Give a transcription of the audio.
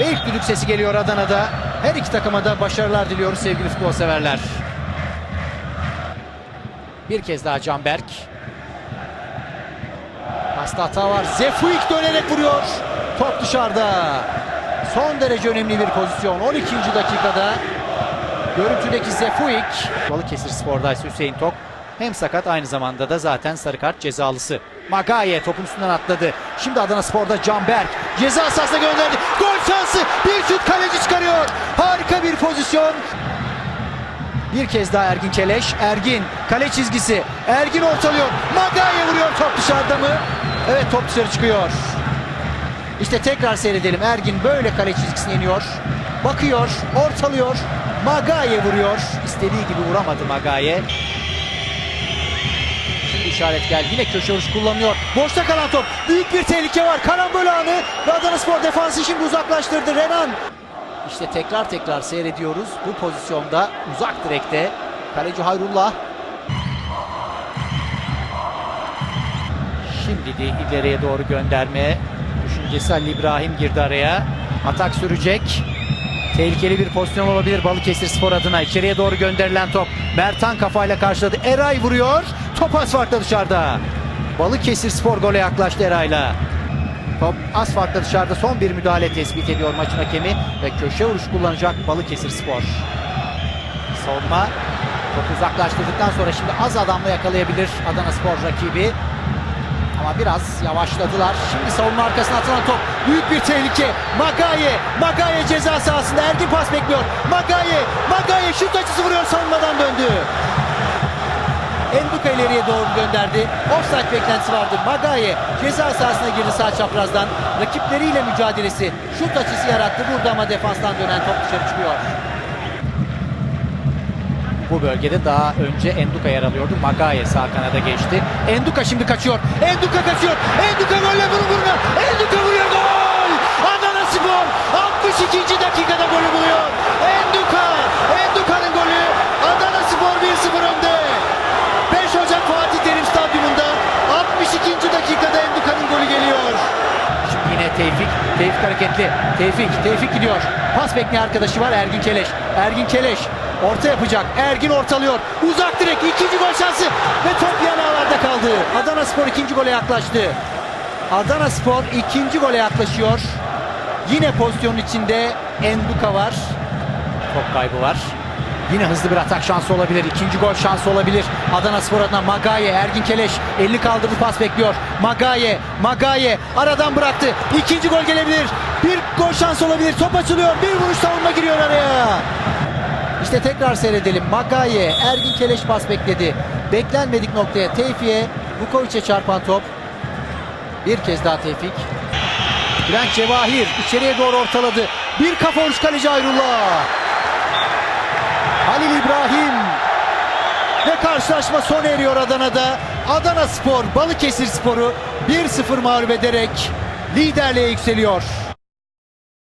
Ve ilk düdük sesi geliyor Adana'da. Her iki takıma da başarılar diliyoruz sevgili futbol severler. Bir kez daha Canberk. Pasta hata var. Zefuik dönerek vuruyor. Top dışarıda. Son derece önemli bir pozisyon. 12. dakikada görüntüdeki Zefuik. Balıkesir Spor'da ise Hüseyin Tok. Hem sakat aynı zamanda da zaten sarı kart cezalısı. Magaye topun üstünden atladı. Şimdi Adana Spor'da Canberk. Ceza sahasına gönderdi. Gol şansı. Bir şut kaleci çıkarıyor. Harika bir pozisyon. Bir kez daha Ergin Keleş. Ergin kale çizgisi. Ergin ortalıyor. Magaye vuruyor top dışarıda mı? Evet top dışarı çıkıyor. İşte tekrar seyredelim. Ergin böyle kale çizgisine iniyor. Bakıyor, ortalıyor. Magaye vuruyor. İstediği gibi vuramadı Magaye. İşaret geldi. Yine köşe vuruş kullanıyor. Boşta kalan top. Büyük bir tehlike var. Karambol anı. Ve Adanaspor defansı şimdi uzaklaştırdı. Renan. İşte tekrar tekrar seyrediyoruz. Bu pozisyonda uzak direkte. Kaleci Hayrullah. Şimdi de ileriye doğru gönderme. Düşüncesi Ali İbrahim girdi araya. Atak sürecek. Tehlikeli bir pozisyon olabilir Balıkesir Spor adına. İçeriye doğru gönderilen top. Bertan kafayla karşıladı. Eray vuruyor. Top az farkla dışarıda. Balıkesir Spor gole yaklaştı Eray'la. Top az farkla dışarıda son bir müdahale tespit ediyor maçın hakemi ve köşe vuruş kullanacak Balıkesir Spor. Savunma topu uzaklaştırdıktan sonra şimdi az adamla yakalayabilir Adana Spor rakibi. Ama biraz yavaşladılar. Şimdi savunma arkasına atılan top. Büyük bir tehlike. Magaye. Magaye ceza sahasında. Ergin pas bekliyor. Magaye. Magaye şut açısı vuruyor savunmadan döndü. Enduka ileriye doğru gönderdi. Offside beklentisi vardı. Magaye ceza sahasına girdi sağ çaprazdan. Rakipleriyle mücadelesi şut açısı yarattı. Burada ama defanstan dönen top dışarı çıkıyor. Bu bölgede daha önce Enduka yer alıyordu. Magaye sağ kanada geçti. Enduka şimdi kaçıyor. Enduka kaçıyor. Enduka golle vurun vurun. Enduka vuruyor gol. Adana Spor 62. dakikada golü buluyor. Enduka. Enduka'nın golü. Adana Spor 1-0 önde. 5 Ocak Fatih Terim Stadyumunda 62. dakikada Enduka'nın golü geliyor. Şimdi yine Tevfik. Hareketli. Tevfik. Tevfik gidiyor. Pas bekleyen arkadaşı var Ergin Keleş. Ergin Keleş. Orta yapacak. Ergin ortalıyor. Uzak direk. ikinci gol şansı. Ve top yan ağlarda kaldı. Adana Spor ikinci gole yaklaştı. Adana Spor ikinci gole yaklaşıyor. Yine pozisyonun içinde Enduka var. Top kaybı var. Yine hızlı bir atak şansı olabilir. İkinci gol şansı olabilir. Adana Spor adına Magaye, Ergin Keleş elini kaldırdı pas bekliyor. Magaye, Magaye aradan bıraktı. İkinci gol gelebilir. Bir gol şansı olabilir. Top açılıyor. Bir vuruş savunma giriyor araya. İşte tekrar seyredelim. Magaye, Ergin Keleş pas bekledi. Beklenmedik noktaya Tevfik'e, Vukovic'e çarpan top. Bir kez daha Tevfik. Bülent Cevahir içeriye doğru ortaladı. Bir kafa vuruş kaleci Ayrullah. Halil İbrahim. Ve karşılaşma sona eriyor Adana'da. Adana Spor Balıkesir Spor'u 1-0 mağlup ederek liderliğe yükseliyor.